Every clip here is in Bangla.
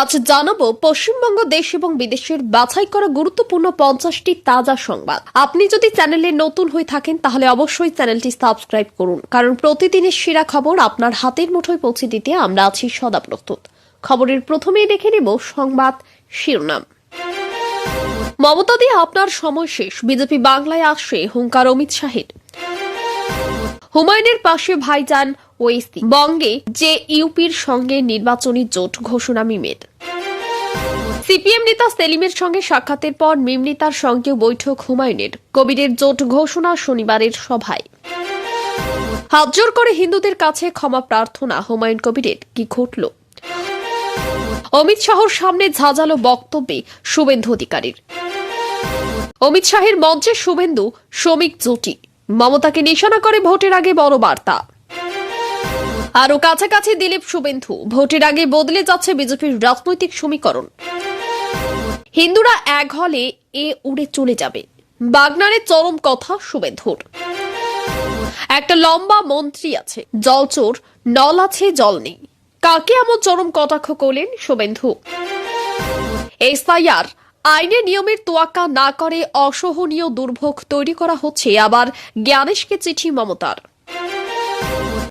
আজ জানাব পশ্চিমবঙ্গ দেশ এবং বিদেশের বাছাই করা গুরুত্বপূর্ণ পঞ্চাশটি তাজা সংবাদ। আপনি যদি চ্যানেলে নতুন হয়ে থাকেন, তাহলে অবশ্যই চ্যানেলটি সাবস্ক্রাইব করুন। কারণ প্রতিদিনের সেরা খবর আপনার হাতের মুঠোয় পৌঁছে দিতে আমরা আছি সদা প্রস্তুত খবরের প্রথমেই দেখে নেব সংবাদ শিরোনাম। মমতা দিয়ে আপনার সময় শেষ। বিজেপি বাংলায় আসে হুঙ্কার অমিত শাহের। হুমায়ুনের পাশে ভাইজান ওয়েসি। বঙ্গে যে ইউপির সঙ্গে নির্বাচনী জোট ঘোষণা মিমের। সিপিএম নেতা সেলিমের সঙ্গে সাক্ষাতের পর মিম নেতার সঙ্গেও বৈঠক হুমায়ুনের। কবিরের জোট ঘোষণা শনিবারের সভায়। হাতজোর করে হিন্দুদের কাছে ক্ষমা প্রার্থনা হুমায়ুন কবিরের। কি ঘটল? অমিত শাহর সামনে ঝাঁঝালো বক্তব্যে শুভেন্দু অধিকারীর। অমিত শাহের মঞ্চে শুভেন্দু শ্রমিক জুটি। মমতাকে নিশানা করে ভোটের আগে বড় বার্তা। আরও কাছাকাছি দিলীপ শুভেন্দু, ভোটের আগে বদলে যাচ্ছে বিজেপির রাজনৈতিক সমীকরণ। হিন্দুরা এক হলে এ উড়ে চলে যাবে। বাগনারে চরম কথা শুভেন্দুর। একটা লম্বা মন্ত্রী আছে, জলচোর, নল আছে, জল নেই। কাকে এমন চরম কটাক্ষ করলেন শুভেন্দু? এসআইআর আইনের নিয়মের তোয়াক্কা না করে অসহনীয় দুর্ভোগ তৈরি করা হচ্ছে আবার জ্ঞানেশকে চিঠি মমতার।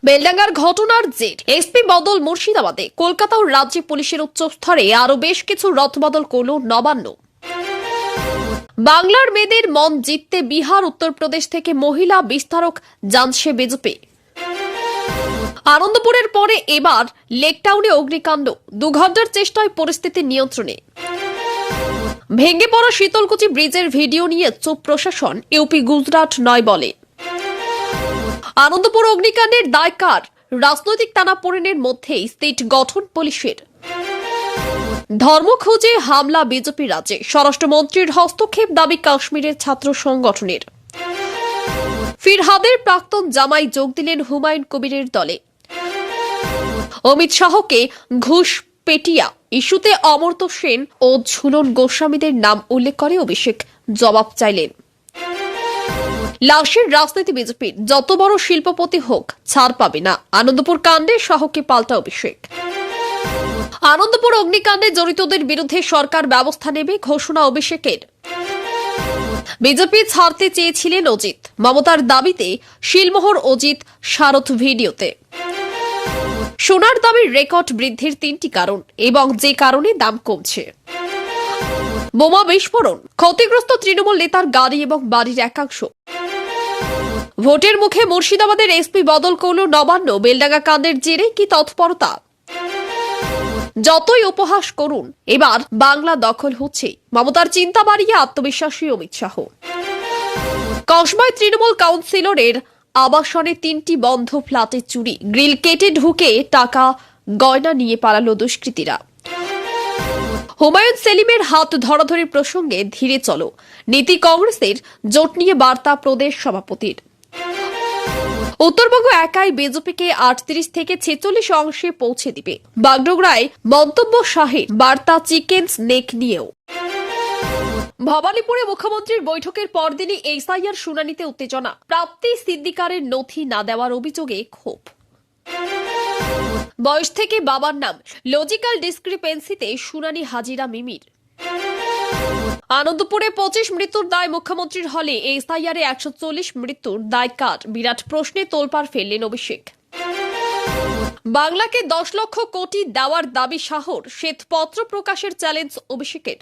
বেলডাঙ্গার ঘটনার জের। এসপি বদল মুর্শিদাবাদে। কলকাতা ও রাজ্য পুলিশের উচ্চ স্তরে আরও বেশ কিছু রদবদল করল নবান্ন। বাংলার মেয়েদের মন জিততে বিহার, উত্তরপ্রদেশ থেকে মহিলা বিস্তারক জানছে বিজেপি। আনন্দপুরের পরে এবার লেকটাউনে অগ্নিকাণ্ড। দু ঘণ্টার চেষ্টায় পরিস্থিতি নিয়ন্ত্রণে। ভেঙে পড়া শীতলকুচি ব্রিজের ভিডিও নিয়ে চুপ প্রশাসন ইউপি গুজরাট নয় বলে। আনন্দপুর অগ্নিকাণ্ডের দায় কার? রাজনৈতিক টানাপোড়েনের মধ্যেই স্টেট গঠন পুলিশের। ধর্ম খুঁজে হামলা বিজেপি রাজ্যে। স্বরাষ্ট্রমন্ত্রীর হস্তক্ষেপ দাবি কাশ্মীরের ছাত্র সংগঠনের। ফিরহাদের প্রাক্তন জামাই যোগ দিলেন হুমায়ুন কবিরের দলে। অমিত শাহকে ঘুষ পেটিয়া ইস্যুতে অমর্ত্য সেন ও ঝুলন গোস্বামীদের নাম উল্লেখ করে অভিষেক। জবাব চাইলেন। লাশের রাজনীতি বিজেপির যত বড় শিল্পপতি হোক, ছাড় পাবে না। আনন্দপুর কাণ্ডে শাহকে পাল্টা অভিষেক। আনন্দপুর অগ্নিকাণ্ডে জড়িতদের বিরুদ্ধে সরকার ব্যবস্থা নেবে ঘোষণা অভিষেকের। বিজেপি ছাড়তে চেয়েছিলেন অজিত। মমতার দাবিতে শিলমোহর অজিত শারথ ভিডিওতে। সোনার দামের রেকর্ড বৃদ্ধির তিনটি কারণ এবং যে কারণে দাম কমছে। বোমা বিস্ফোরণ, ক্ষতিগ্রস্ত তৃণমূল নেতার গাড়ি এবং বাড়ির একাংশ। ভোটের মুখে মুর্শিদাবাদের এসপি বদল করল নবান্ন, বেলডাঙ্গা কাণ্ডের জেরে কি তৎপরতা? যতই উপহাস করুন, এবার বাংলা দখল হচ্ছে মমতার চিন্তা বাড়িয়ে আত্মবিশ্বাসী অমিত শাহ। কসবায় তৃণমূল কাউন্সিলরের আবাসনে তিনটি বন্ধ ফ্ল্যাটে চুরি। গ্রিল কেটে ঢুকে টাকা গয়না নিয়ে পালালো দুষ্কৃতীরা। হুমায়ুন সেলিমের হাত ধরাধরি প্রসঙ্গে ধীরে চলো। নীতি কংগ্রেসের জোট নিয়ে বার্তা প্রদেশ সভাপতির। উত্তরবঙ্গ একাই বিজেপিকে আটত্রিশ থেকে ছেচল্লিশ অংশে পৌঁছে দিবে। বাগডোগরায় মন্তব্য শাহের বার্তা চিকেন স্নেক নিয়েও। ভবানীপুরে মুখ্যমন্ত্রীর বৈঠকের পরদিনই এসআইআর শুনানিতে উত্তেজনা। প্রাপ্তি সিদ্দিকারের নথি না দেওয়ার অভিযোগে ক্ষোভ। বয়স থেকে বাবার নাম, লজিক্যাল ডিসক্রিপেন্সিতে শুনানি হাজিরা মিমির। আনন্দপুরে পঁচিশ মৃত্যুর দায় মুখ্যমন্ত্রীর হলে এসআইআর একশো চল্লিশ মৃত্যুর দায় কার? বিরাট প্রশ্নে তোলপাড় ফেললেন অভিষেক। বাংলাকে দশ লক্ষ কোটি দেওয়ার দাবি শাহর, শ্বেতপত্র প্রকাশের চ্যালেঞ্জ অভিষেকের।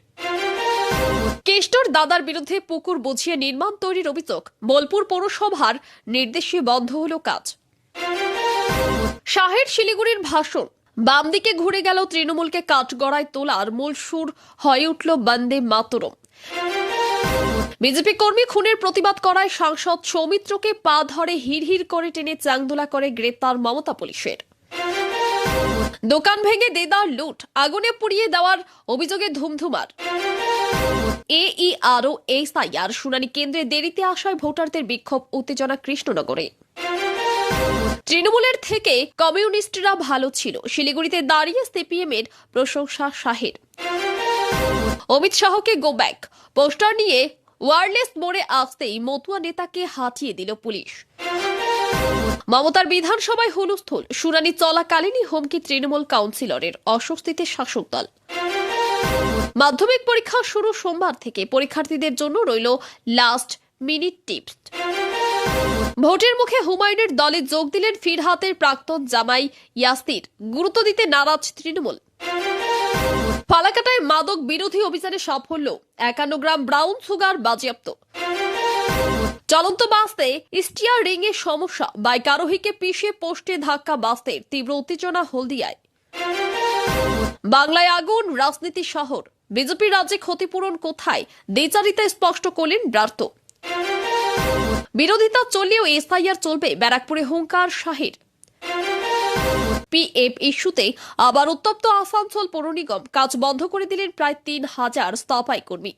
কেষ্টর দাদার বিরুদ্ধে পুকুর বুঝিয়ে নির্মাণ তৈরির অভিযোগ। বোলপুর পৌরসভার নির্দেশে বন্ধ হল কাজ। শাহের শিলিগুড়ির ভাষণ। বাম দিকে ঘুরে গেল তৃণমূলকে কাঠগড়ায় তোলার মূল সুর, হয়ে উঠল বন্দে মাতরম। বিজেপি কর্মী খুনের প্রতিবাদ করায় সাংসদ সৌমিত্রকে পা ধরে হিড় হিড় করে টেনে চাংদোলা করে গ্রেপ্তার মমতা পুলিশের। দোকান ভেঙে দেদার লুট, আগুনে পুড়িয়ে দেওয়ার অভিযোগে ধুমধুমার। এইআরও এসআইআর শুনানি কেন্দ্রে দেরিতে আসায় ভোটারদের বিক্ষোভ উত্তেজনা কৃষ্ণনগরে। তৃণমূলের থেকে কমিউনিস্টরা ভালো ছিল, শিলিগুড়িতে দাঁড়িয়ে সিপিএম এর প্রশংসা শাহের। অমিত শাহকে গো ব্যাক পোস্টার নিয়ে ওয়ারলেস মোড়ে আসতেই মতুয়া নেতাকে হাতিয়ে দিল পুলিশ। মমতার বিধানসভায় হুলস্থুল, শুনানি চলাকালীনই হুমকি তৃণমূল কাউন্সিলরের, অস্বস্তিতে শাসক দল। মাধ্যমিক পরীক্ষা শুরু সোমবার থেকে। পরীক্ষার্থীদের জন্য রইল লাস্ট মিনিট টিপস ভোটের মুখে হুমায়ুনের দলে যোগ দিলেন ফিরহাতের প্রাক্তন জামাই ইয়াসির। গুরুত্ব দিতে নারাজ তৃণমূল। ফালাকাটায় মাদক বিরোধী অভিযানে সাফল্য। একান্ন গ্রাম ব্রাউন সুগার বাজেয়াপ্ত। চলন্ত বাসে স্টিয়ার রিং এর সমস্যা। বাইক আরোহীকে পিষে পোস্টে ধাক্কা বাসের তীব্র উত্তেজনা হলদিয়ায়। বাংলায় আগুন, রাজনীতি শহর। বিজেপি রাজ্যে ক্ষতিপূরণ কোথায়? দ্বিচারিতা স্পষ্ট করলেন ব্রার্ত বিরোধিতা চললেও এসআইআর চলবে ব্যারাকপুরে হুঙ্কার শাহির। পিএফ ইস্যুতে আবার উত্তপ্ত আসানসোল পৌর নিগম কাজ বন্ধ করে দিলেন প্রায় তিন হাজার স্থাপাই কর্মী।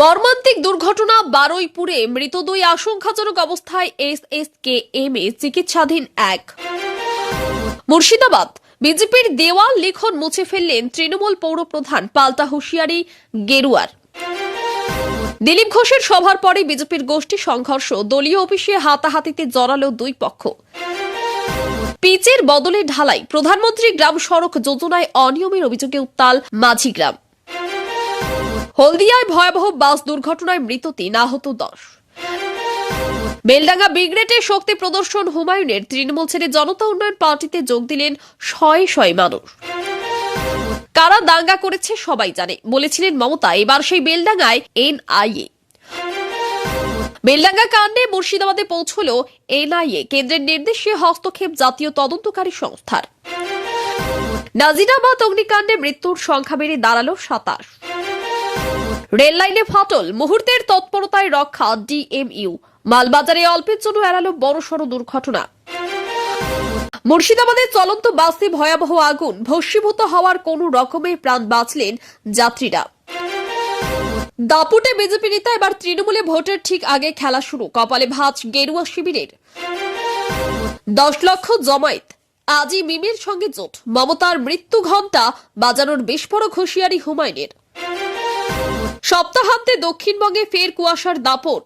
মর্মান্তিক দুর্ঘটনা বারুইপুরে মৃত দুই আশঙ্কাজনক অবস্থায় এস এস কে এম এ চিকিৎসাধীন এক। মুর্শিদাবাদ বিজেপির দেওয়াল লিখন মুছে ফেললেন তৃণমূল পৌর প্রধান পাল্টা হুঁশিয়ারি গেরুয়ার। দিলীপ ঘোষের সভার পরে বিজেপির গোষ্ঠী সংঘর্ষ, দলীয় অফিসে হাতাহাতিতে জড়ালো দুই পক্ষ। পিচের বদলে ঢালাই, প্রধানমন্ত্রী গ্রাম সড়ক যোজনায় অনিয়মের অভিযোগে উত্তাল মাঝিগ্রাম হলদিয়ায় ভয়াবহ বাস দুর্ঘটনায় মৃত তিন আহত দশ। বেলডাঙ্গা ব্রিগেডে শক্তি প্রদর্শন হুমায়ুনের তৃণমূল ছেড়ে জনতা উন্নয়ন পার্টিতে যোগ দিলেন শয়ে শয়ে মানুষ। কারা দাঙ্গা করেছে সবাই জানে, বলেছিলেন মমতা, এবার সেই বেলডাঙ্গায় এনআইএ। বেলডাঙ্গা কাণ্ডে মুর্শিদাবাদে পৌঁছল এনআইএ, কেন্দ্রের নির্দেশে হস্তক্ষেপ জাতীয় তদন্তকারী সংস্থার। নাজিরাবাদ অগ্নিকাণ্ডে মৃত্যুর সংখ্যা বেড়ে দাঁড়াল সাতাশ। রেললাইনে ফাটল, মুহূর্তের তৎপরতায় রক্ষা ডিএমইউ। মালবাজারে অল্পের জন্য এড়ালো বড়সড় দুর্ঘটনা। মুর্শিদাবাদে চলন্ত বাসে ভয়াবহ আগুন, ভস্মীভূত হওয়ার কোন রকমে প্রাণ বাঁচলেন যাত্রীরা। দাপুটে বিজেপি নেতা এবার তৃণমূলে ভোটের ঠিক আগে খেলা শুরু, কপালে ভাঁজ গেরুয়া শিবিরের। দশ লক্ষ জমায়েত, আজই মিমের সঙ্গে জোট, মমতার মৃত্যু ঘণ্টা বাজানোর বিস্ফোরক হুঁশিয়ারি হুমায়ুনের। সপ্তাহান্তে দক্ষিণবঙ্গে ফের কুয়াশার দাপট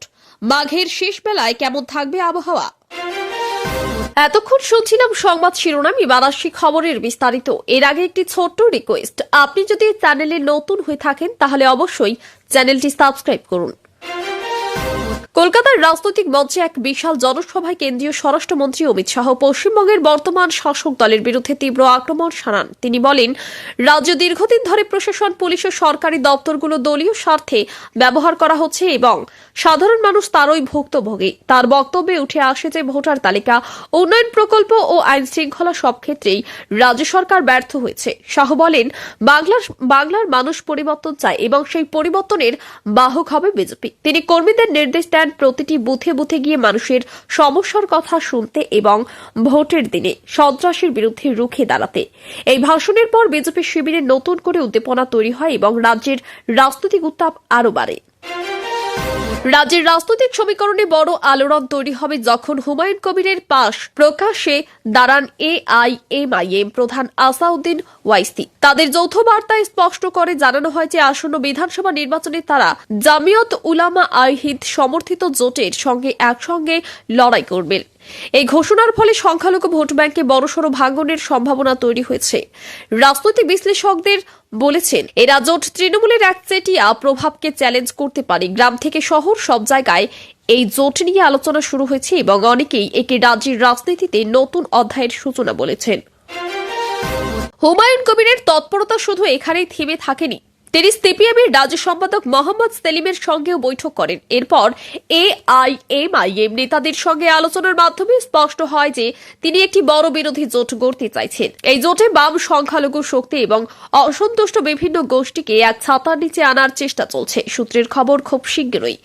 মাঘের শেষ বেলায় কেমন থাকবে আবহাওয়া? এতক্ষণ শুনছিলাম সংবাদ শিরোনাম এবার আসছি খবরের বিস্তারিত। এর আগে একটি ছোট্ট রিকোয়েস্ট আপনি যদি চ্যানেলে নতুন হয়ে থাকেন, তাহলে অবশ্যই চ্যানেলটি সাবস্ক্রাইব করুন। কলকাতার রাজনৈতিক মঞ্চে এক বিশাল জনসভায় কেন্দ্রীয় স্বরাষ্ট্রমন্ত্রী অমিত শাহ পশ্চিমবঙ্গের বর্তমান শাসক দলের বিরুদ্ধে তীব্র আক্রমণ শানান। তিনি বলেন, রাজ্য দীর্ঘদিন ধরে প্রশাসন, পুলিশ ও সরকারি দপ্তরগুলো দলীয় স্বার্থে ব্যবহার করা হচ্ছে এবং সাধারণ মানুষ তারই ভুক্তভোগী। তার বক্তব্যে উঠে আসে যে ভোটার তালিকা, উন্নয়ন প্রকল্প ও আইন শৃঙ্খলা সব ক্ষেত্রেই রাজ্য সরকার ব্যর্থ হয়েছে। শাহ বলেন, বাংলার বাংলার মানুষ পরিবর্তন চায় এবং সেই পরিবর্তনের বাহক হবে বিজেপি। তিনি কর্মীদের নির্দেশ দেন প্রতিটি বুথে বুথে গিয়ে মানুষের সমস্যার কথা শুনতে এবং ভোটের দিনে সন্ত্রাসের বিরুদ্ধে রুখে দাঁড়াতে। এই ভাষণের পর বিজেপি শিবিরে নতুন করে উদ্দীপনা তৈরি হয় এবং রাজ্যের রাজনৈতিক উত্তাপ আরও বাড়ে। রাজ্যের রাজনৈতিক সমীকরণে বড় আলোড়ন তৈরি হবে যখন হুমায়ুন কবিরের পাশ প্রকাশে দাঁড়ান A I M I M প্রধান আসাউদ্দিন ওয়াইসি। তাদের যৌথ বার্তায় স্পষ্ট করে জানানো হয় যে আসন্ন বিধানসভা নির্বাচনে তারা জামিয়ত উলামা আহিদ সমর্থিত জোটের সঙ্গে একসঙ্গে লড়াই করবেন। এই ঘোষণার ফলে সংখ্যালঘু ভোট ব্যাংকে বড়সড় ভাঙ্গনের সম্ভাবনা তৈরি হয়েছে। রাজনৈতিক বিশ্লেষকদের বলেছেন এরা জোট তৃণমূলের একচেটিয়া প্রভাবকে চ্যালেঞ্জ করতে পারে। গ্রাম থেকে শহর সব জায়গায় এই জোট নিয়ে আলোচনা শুরু হয়েছে এবং অনেকেই একে রাজ্যের রাজনীতিতে নতুন অধ্যায়ের সূচনা বলেছেন। হুমায়ুন কবিরের তৎপরতা শুধু এখানেই থেমে থাকেনি। তিনি সিপিএমের রাজ্য সম্পাদক মোহাম্মদ সেলিমের সঙ্গেও বৈঠক করেন। এরপর A I M I M নেতাদের সঙ্গে আলোচনার মাধ্যমে স্পষ্ট হয় যে তিনি একটি বড় বিরোধী জোট গড়তে চাইছেন। এই জোটে বাম সংখ্যালঘু শক্তি এবং অসন্তুষ্ট বিভিন্ন গোষ্ঠীকে এক ছাতার নিচে আনার চেষ্টা চলছে। সূত্রের খবর খুব শীঘ্রই।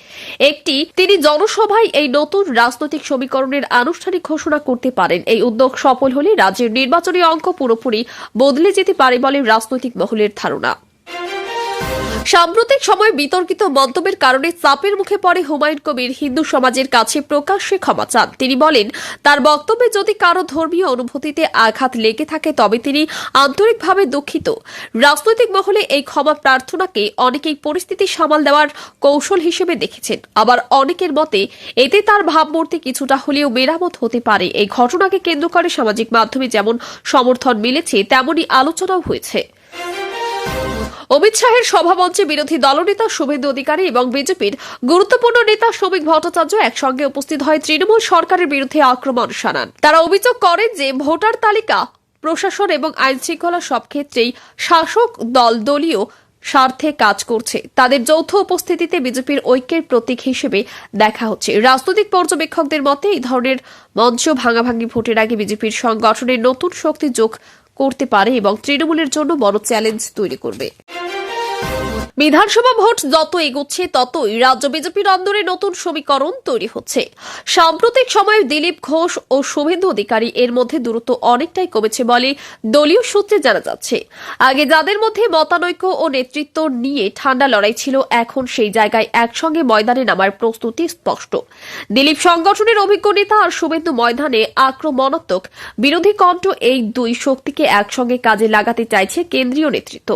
একটি তিনি জনসভায় এই নতুন রাজনৈতিক সমীকরণের আনুষ্ঠানিক ঘোষণা করতে পারেন। এই উদ্যোগ সফল হলে রাজ্যের নির্বাচনী অঙ্ক পুরোপুরি বদলে যেতে পারে বলে রাজনৈতিক মহলের ধারণা। সাম্প্রতিক সময়ে বিতর্কিত মন্তব্যের কারণে চাপের মুখে পড়ে হুমায়ুন কবির হিন্দু সমাজের কাছে প্রকাশ্যে ক্ষমা চান। তিনি বলেন, তার বক্তব্যে যদি কারও ধর্মীয় অনুভূতিতে আঘাত লেগে থাকে, তবে তিনি আন্তরিকভাবে দুঃখিত। রাজনৈতিক মহলে এই ক্ষমা প্রার্থনাকে অনেকেই পরিস্থিতি সামাল দেওয়ার কৌশল হিসেবে দেখেছেন। আবার অনেকের মতে, এতে তার ভাবমূর্তি কিছুটা হলেও মেরামত হতে পারে। এই ঘটনাকে কেন্দ্র করে সামাজিক মাধ্যমে যেমন সমর্থন মিলেছে, তেমনই আলোচনাও হয়েছে। অমিত শাহের সভামঞ্চে বিরোধী দলনেতা শুভেন্দু অধিকারী এবং বিজেপির গুরুত্বপূর্ণ নেতা শ্রমিক ভট্টাচার্য একসঙ্গে উপস্থিত হয় তৃণমূল সরকারের বিরুদ্ধে আক্রমণ শানান। তারা অভিযোগ করেন যে ভোটার তালিকা, প্রশাসন এবং আইন শৃঙ্খলা সব ক্ষেত্রেই শাসক দল দলীয় স্বার্থে কাজ করছে। তাদের যৌথ উপস্থিতিতে বিজেপির ঐক্যের প্রতীক হিসেবে দেখা হচ্ছে। রাজনৈতিক পর্যবেক্ষকদের মতে, এই ধরনের মঞ্চ ভাঙাভাঙি ভোটের আগে বিজেপির সংগঠনের নতুন শক্তি যোগ করতে পারে এবং তৃণমূলের জন্য বড় চ্যালেঞ্জ তৈরি করবে। বিধানসভা ভোট যত এগোচ্ছে ততই রাজ্য বিজেপির অন্দরে নতুন সমীকরণ তৈরি হচ্ছে। সাম্প্রতিক সময়ে দিলীপ ঘোষ ও শুভেন্দু অধিকারী এর মধ্যে দূরত্ব অনেকটাই কমেছে বলে দলীয় সূত্রে জানা যাচ্ছে। আগে যাদের মধ্যে মতানৈক্য ও নেতৃত্ব নিয়ে ঠান্ডা লড়াই ছিল, এখন সেই জায়গায় একসঙ্গে ময়দানে নামার প্রস্তুতি স্পষ্ট। দিলীপ সংগঠনের অভিজ্ঞ নেতা আর শুভেন্দু ময়দানে আক্রমণাত্মক বিরোধী কণ্ঠ এই দুই শক্তিকে একসঙ্গে কাজে লাগাতে চাইছে কেন্দ্রীয় নেতৃত্ব।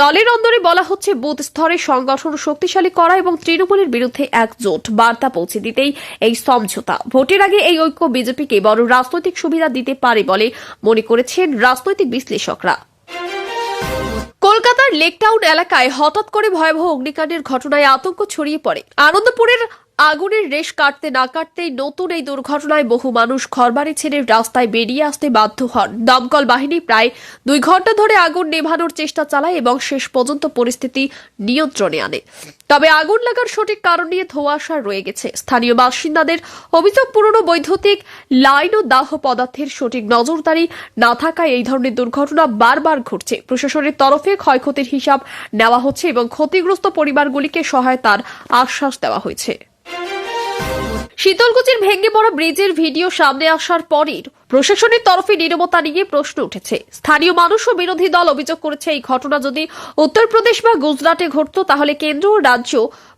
দলের অন্দরে বলা হচ্ছে, বুথ স্তরে সংগঠন শক্তিশালী করা এবং তৃণমূলের বিরুদ্ধে একজোট বার্তা পৌঁছে দিতেই এই সমঝোতা। ভোটের আগে এই ঐক্য বিজেপিকে বড় রাজনৈতিক সুবিধা দিতে পারে বলে মনে করেছেন রাজনৈতিক বিশ্লেষকরা। কলকাতার লেকটাউন এলাকায় হঠাৎ করে ভয়াবহ অগ্নিকাণ্ডের ঘটনায় আতঙ্ক ছড়িয়ে পড়ে। আনন্দপুরের আগুনের রেশ কাটতে না কাটতেই নতুন এই দুর্ঘটনায় বহু মানুষ ঘরবাড়ি ছেড়ে রাস্তায় বেরিয়ে আসতে বাধ্য হন। দমকল বাহিনী প্রায় দুই ঘণ্টা ধরে আগুন নেভানোর চেষ্টা চালায় এবং শেষ পর্যন্ত পরিস্থিতি নিয়ন্ত্রণে আনে। তবে আগুন লাগার সঠিক কারণ নিয়ে ধোঁয়াশা রয়ে গেছে। স্থানীয় বাসিন্দাদের অভিযোগ, পুরনো বৈদ্যুতিক লাইন ও দাহ পদার্থের সঠিক নজরদারি না থাকায় এই ধরনের দুর্ঘটনা বারবার ঘটছে। প্রশাসনের তরফে ক্ষয়ক্ষতির হিসাব নেওয়া হচ্ছে এবং ক্ষতিগ্রস্ত পরিবারগুলিকে সহায়তার আশ্বাস দেওয়া হয়েছে। শীতলকুচির ভেঙে পড়া ব্রিজের ভিডিও সামনে আসার পরের প্রশাসনের তরফে নীরবতা নিয়ে প্রশ্ন উঠেছে। স্থানীয় মানুষ ও বিরোধী দল অভিযোগ করেছে এই ঘটনা যদি উত্তরপ্রদেশ বা গুজরাটে ঘটত, তাহলে কেন্দ্র ও রাজ্য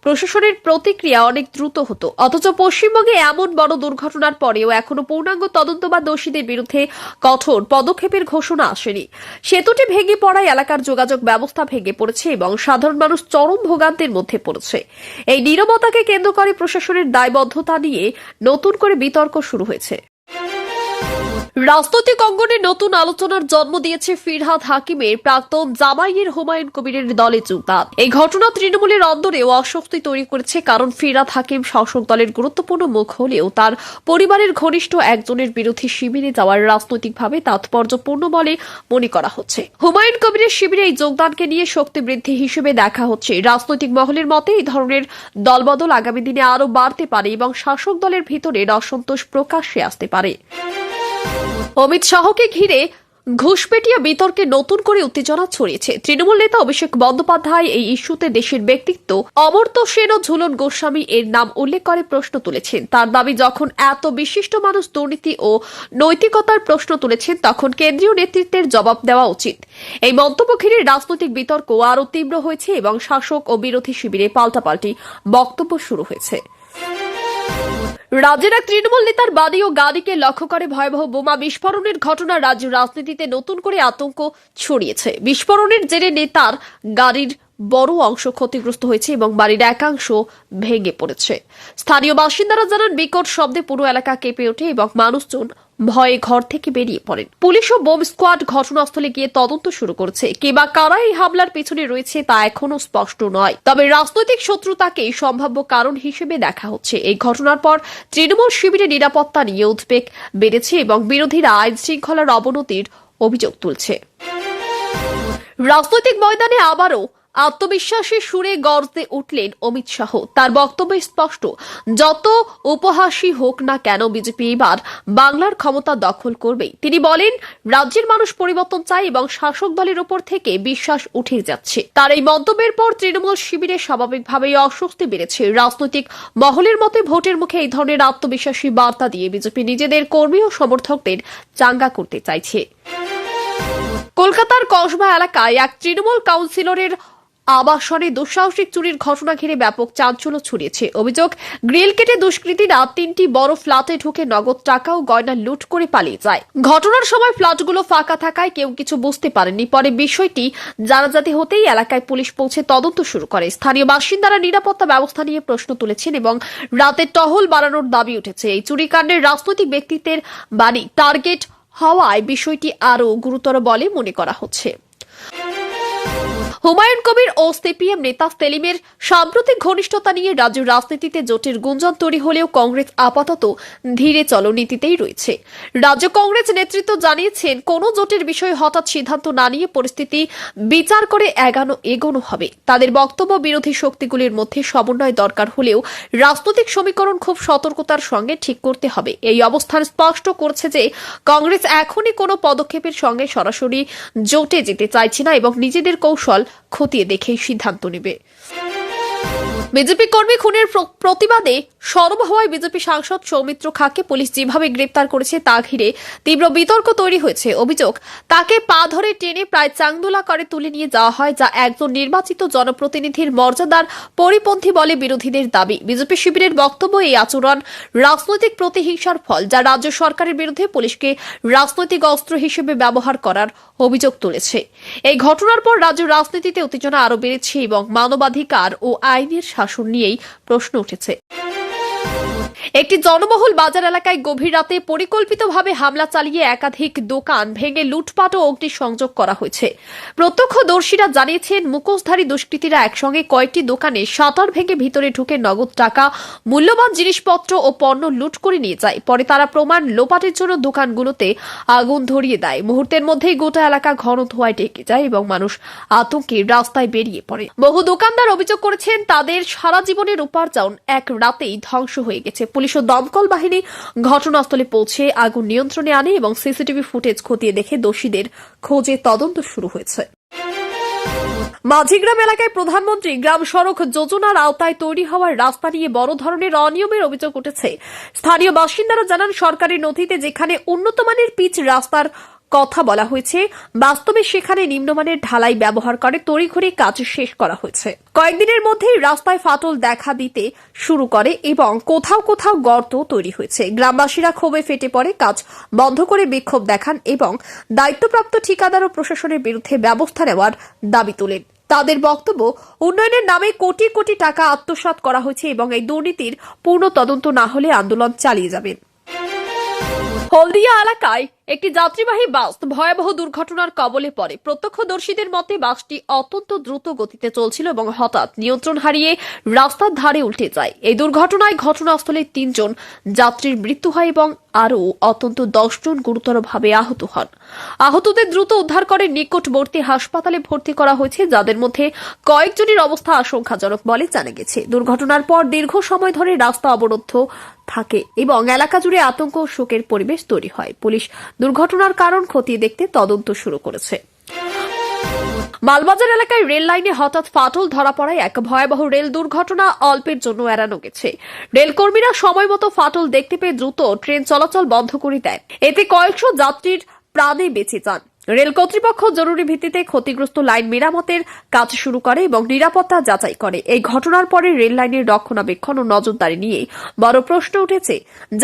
প্রশাসনের প্রতিক্রিয়া অনেক দ্রুত হতো। অথচ পশ্চিমবঙ্গে এমন বড় দুর্ঘটনার পরেও এখনও পূর্ণাঙ্গ তদন্ত বা দোষীদের বিরুদ্ধে কঠোর পদক্ষেপের ঘোষণা আসেনি। সেতুটি ভেঙে পড়ায় এলাকার যোগাযোগ ব্যবস্থা ভেঙে পড়েছে এবং সাধারণ মানুষ চরম ভোগান্তির মধ্যে পড়েছে। এই নীরবতাকে কেন্দ্র করে প্রশাসনের দায়বদ্ধতা নিয়ে নতুন করে বিতর্ক শুরু হয়েছে। রাজনৈতিক অঙ্গনে নতুন আলোচনার জন্ম দিয়েছে ফিরহাদ হাকিমের প্রাক্তন জামাইয়ের হুমায়ুন কবিরের দলে যোগদান। এই ঘটনা তৃণমূলের অন্দরেও অস্বস্তি তৈরি করেছে, কারণ ফিরহাদ হাকিম শাসক দলের গুরুত্বপূর্ণ মুখ হলেও তার পরিবারের ঘনিষ্ঠ একজনের বিরোধী শিবিরে যাওয়ার রাজনৈতিকভাবে তাৎপর্যপূর্ণ বলে মনে করা হচ্ছে। হুমায়ুন কবিরের শিবিরে এই যোগদানকে নিয়ে শক্তি বৃদ্ধি হিসেবে দেখা হচ্ছে। রাজনৈতিক মহলের মতে, এই ধরনের দলবদল আগামী দিনে আরও বাড়তে পারে এবং শাসক দলের ভিতরে অসন্তোষ প্রকাশ্যে আসতে পারে। অমিত শাহকে ঘিরে ঘুষপেটিয়া বিতর্কে নতুন করে উত্তেজনা ছড়িয়েছে। তৃণমূল নেতা অভিষেক বন্দ্যোপাধ্যায় এই ইস্যুতে দেশের ব্যক্তিত্ব অমর্ত্য সেন ও ঝুলন গোস্বামী এর নাম উল্লেখ করে প্রশ্ন তুলেছেন। তার দাবি, যখন এত বিশিষ্ট মানুষ দুর্নীতি ও নৈতিকতার প্রশ্ন তুলেছেন, তখন কেন্দ্রীয় নেতৃত্বের জবাব দেওয়া উচিত। এই মন্তব্য ঘিরে রাজনৈতিক বিতর্ক আরও তীব্র হয়েছে এবং শাসক ও বিরোধী শিবিরে পাল্টাপাল্টি বক্তব্য শুরু হয়েছে। রাজ্যের এক তৃণমূল নেতার বাড়ি ও গাড়িকে লক্ষ্য করে ভয়াবহ বোমা বিস্ফোরণের ঘটনা রাজ্য রাজনীতিতে নতুন করে আতঙ্ক ছড়িয়েছে। বিস্ফোরণের জেরে নেতার গাড়ির বড় অংশ ক্ষতিগ্রস্ত হয়েছে এবং বাড়ির একাংশ ভেঙে পড়েছে। স্থানীয় বাসিন্দারা জানান, বিকট শব্দে পুরো এলাকা কেঁপে ওঠে এবং মানুষজন ভয়ে ঘর থেকে বেরিয়ে পড়েন। পুলিশ ও বোম স্কোয়াড ঘটনাস্থলে গিয়ে তদন্ত শুরু করেছে। কে বা কারা এই হামলার পেছনে রয়েছে তা এখনও স্পষ্ট নয়। তবে রাজনৈতিক শত্রুতাকে সম্ভাব্য কারণ হিসেবে দেখা হচ্ছে। এই ঘটনার পর তৃণমূল শিবিরের নিরাপত্তা নিয়ে উদ্বেগ বেড়েছে এবং বিরোধীরা আইন শৃঙ্খলার অবনতির অভিযোগ তুলছে। রাজনৈতিক ময়দানে আবারও আত্মবিশ্বাসের সুরে গর্জে উঠলেন অমিত শাহ। তার বক্তব্য স্পষ্ট, যত উপহাসী হোক না কেন বিজেপি এবার বাংলার ক্ষমতা দখল করবেই তিনি বলেন, রাজ্যের মানুষ পরিবর্তন চায় এবং শাসক দলের উপর থেকে বিশ্বাস উঠে যাচ্ছে। তার এই মন্তব্যের পর তৃণমূল শিবিরে স্বাভাবিকভাবেই অস্বস্তি বেড়েছে। রাজনৈতিক মহলের মতে ভোটের মুখে এই ধরনের আত্মবিশ্বাসী বার্তা দিয়ে বিজেপি নিজেদের কর্মী ও সমর্থকদের চাঙ্গা করতে চাইছে। কলকাতার কসবা এলাকায় এক তৃণমূল কাউন্সিলরের আবাসনে দুঃসাহসিক চুরির ঘটনা ঘিরে ব্যাপক চাঞ্চল্য ছড়িয়েছে। অভিযোগ, গ্রিল কেটে দুষ্কৃতীরা তিনটি বড় ফ্ল্যাটে ঢুকে নগদ টাকা ও গয়না লুট করে পালিয়ে যায়। ঘটনার সময় ফ্ল্যাটগুলো ফাঁকা থাকায় কেউ কিছু বুঝতে পারেনি পরে বিষয়টি জানাজাতি হতেই এলাকায় পুলিশ পৌঁছে তদন্ত শুরু করে। স্থানীয় বাসিন্দারা নিরাপত্তা ব্যবস্থা নিয়ে প্রশ্ন তুলেছেন এবং রাতে টহল বাড়ানোর দাবি উঠেছে। এই চুরিকাণ্ডের রাজনৈতিক ব্যক্তিত্বের বাড়ি টার্গেট হওয়ায় বিষয়টি আরও গুরুতর বলে মনে করা হচ্ছে। হুমায়ুন কবির ও সিপিএম নেতা সেলিমের সাম্প্রতিক ঘনিষ্ঠতা নিয়ে রাজ্য রাজনীতিতে জোটের গুঞ্জন তৈরি হলেও কংগ্রেস আপাতত ধীরে চলনীতিতেই রয়েছে। রাজ্য কংগ্রেস নেতৃত্ব জানিয়েছেন, কোন জোটের বিষয়ে হঠাৎ সিদ্ধান্ত না নিয়ে পরিস্থিতি বিচার করে এগানো এগোনো হবে। তাদের বক্তব্য বিরোধী শক্তিগুলির মধ্যে সমন্বয় দরকার হলেও রাজনৈতিক সমীকরণ খুব সতর্কতার সঙ্গে ঠিক করতে হবে। এই অবস্থান স্পষ্ট করছে যে কংগ্রেস এখনই কোনো পদক্ষেপের সঙ্গে সরাসরি জোটে যেতে চাইছে না এবং নিজেদের কৌশল খতিয়ে দেখে সিদ্ধান্ত নেবে। বিজেপি কর্মী খুনের প্রতিবাদে সরব হওয়ায় বিজেপি সাংসদ সৌমিত্র খাঁকে পুলিশ যেভাবে গ্রেপ্তার করেছে তা ঘিরে তীব্র বিতর্ক তৈরি হয়েছে। অভিযোগ, তাকে পা ধরে টেনে প্রায় চাংদোলা করে তুলে নিয়ে যাওয়া হয়, যা একজন নির্বাচিত জনপ্রতিনিধির মর্যাদার পরিপন্থী বলে বিরোধীদের দাবি। বিজেপি শিবিরের বক্তব্য এই আচরণ রাজনৈতিক প্রতিহিংসার ফল, যা রাজ্য সরকারের বিরুদ্ধে পুলিশকে রাজনৈতিক অস্ত্র হিসেবে ব্যবহার করার অভিযোগ তুলেছে। এই ঘটনার পর রাজ্য রাজনীতিতে উত্তেজনা আরও বেড়েছে এবং মানবাধিকার ও আইনের শাসন নিয়েই প্রশ্ন উঠেছে। একটি জনবহুল বাজার এলাকায় গভীর রাতে পরিকল্পিতভাবে হামলা চালিয়ে একাধিক দোকান ভেঙে লুটপাট ও অগ্নিসংযোগ করা হয়েছে। প্রত্যক্ষদর্শীরা জানিয়েছেন, মুখোশধারী দুষ্কৃতীরা একসঙ্গে কয়েকটি দোকানে শাটার ভেঙে ভিতরে ঢুকে নগদ টাকা, মূল্যবান জিনিসপত্র ও পণ্য লুট করে নিয়ে যায়। পরে তারা প্রমাণ লোপাটের জন্য দোকানগুলোতে আগুন ধরিয়ে দেয়। মুহূর্তের মধ্যেই গোটা এলাকা ঘন ধোঁয়ায় ঢেকে যায় এবং মানুষ আতঙ্কে রাস্তায় বেরিয়ে পড়ে। বহু দোকানদার অভিযোগ করেছেন, তাদের সারা জীবনের উপার্জন এক রাতেই ধ্বংস হয়ে গেছে। পুলিশ ও দমকল বাহিনী ঘটনাস্থলে পৌঁছে আগুন নিয়ন্ত্রণে আনে এবং সিসিটিভি ফুটেজ খতিয়ে দেখে দোষীদের খোঁজে তদন্ত শুরু হয়েছে। মাঝিগ্রাম এলাকায় প্রধানমন্ত্রী গ্রাম সড়ক যোজনার আওতায় তৈরি হওয়ার রাস্তা নিয়ে বড় ধরনের অনিয়মের অভিযোগ উঠেছে। স্থানীয় বাসিন্দারা জানান সরকারি নথিতে যেখানে উন্নত মানের পিচ রাস্তার কথা বলা হয়েছে। বাস্তবে সেখানে নিম্নমানের ঢালাই ব্যবহার করে তড়িঘড়ি কাজ শেষ করা হয়েছে। কয়েকদিনের মধ্যেই রাস্তায় ফাটল দেখা দিতে শুরু করে এবং কোথাও কোথাও গর্ত তৈরি হয়েছে। গ্রামবাসীরা ক্ষোভে ফেটে পড়ে, কাজ বন্ধ করে বিক্ষোভ দেখান এবং দায়িত্বপ্রাপ্ত ঠিকাদার ও প্রশাসনের বিরুদ্ধে ব্যবস্থা নেওয়ার দাবি তোলেন। তাদের বক্তব্য, উন্নয়নের নামে কোটি কোটি টাকা আত্মসাৎ করা হয়েছে এবং এই দুর্নীতির পূর্ণ তদন্ত না হলে আন্দোলন চালিয়ে যাবেন। হলদিয়া এলাকায় একটি যাত্রীবাহী বাস ভয়াবহ দুর্ঘটনার কবলে পড়ে। প্রত্যক্ষদর্শীদের মতে, বাসটি অত্যন্ত দ্রুত গতিতে চলছিল এবং হঠাৎ নিয়ন্ত্রণ হারিয়ে রাস্তার ধারে উল্টে যায়। এই দুর্ঘটনায় ঘটনাস্থলে তিনজন যাত্রীর মৃত্যু হয় এবং আরও অত্যন্ত দশজন গুরুতরভাবে আহত হন। আহতদের দ্রুত উদ্ধার করে নিকটবর্তী হাসপাতালে ভর্তি করা হয়েছে, যাদের মধ্যে কয়েকজনের অবস্থা আশঙ্কাজনক বলে জানা গেছে। দুর্ঘটনার পর দীর্ঘ সময় ধরে রাস্তা অবরুদ্ধ থাকে এবং এলাকা জুড়ে আতঙ্ক ও শোকের পরিবেশ তৈরি হয়। পুলিশ দুর্ঘটনার কারণ খতিয়ে দেখতে তদন্ত শুরু করেছে। মালবাজার এলাকায় রেল লাইনে হঠাৎ ফাটল ধরা পড়ায় এক ভয়াবহ রেল দুর্ঘটনা অল্পের জন্য এড়ানো গেছে। রেলকর্মীরা সময় মতো ফাটল দেখতে পেয়ে দ্রুত ট্রেন চলাচল বন্ধ করে দেয় এতে কয়েকশো যাত্রীর প্রাণে বেঁচে যান। রেল কর্তৃপক্ষ জরুরি ভিত্তিতে ক্ষতিগ্রস্ত লাইন মেরামতের কাজ শুরু করে এবং নিরাপত্তা যাচাই করে। এই ঘটনার পরে রেল লাইনের রক্ষণাবেক্ষণ ও নজরদারি নিয়ে বড় প্রশ্ন উঠেছে।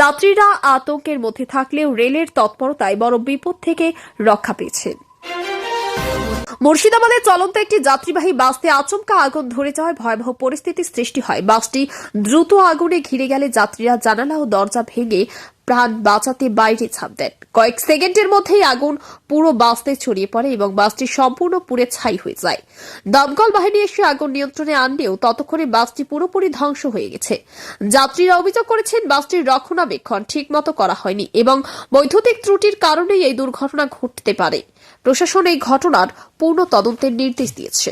যাত্রীরা আতঙ্কের মধ্যে থাকলেও রেলের তৎপরতায় বড় বিপদ থেকে রক্ষা পেয়েছেন। মুর্শিদাবাদের চলন্ত একটি যাত্রীবাহী বাসতে আচমকা আগুন ধরে যাওয়ায় ভয়াবহ পরিস্থিতির সৃষ্টি হয়। বাসটি দ্রুত আগুনে ঘিরে গেলে যাত্রীরা জানালা ও দরজা ভেঙে প্রাণ বাঁচাতে বাইরে ছাপ দেন। কয়েক সেকেন্ডের মধ্যেই আগুন পুরো বাসতে ছড়িয়ে পড়ে এবং বাসটি সম্পূর্ণ পুড়ে ছাই হয়ে যায়। দমকল বাহিনী এসে আগুন নিয়ন্ত্রণে আনলেও ততক্ষণে বাসটি পুরোপুরি ধ্বংস হয়ে গেছে। যাত্রীরা অভিযোগ করেছেন, বাসটির রক্ষণাবেক্ষণ ঠিকমতো করা হয়নি এবং বৈদ্যুতিক ত্রুটির কারণেই এই দুর্ঘটনা ঘটতে পারে। প্রশাসন এই ঘটনার পূর্ণ তদন্তের নির্দেশ দিয়েছে।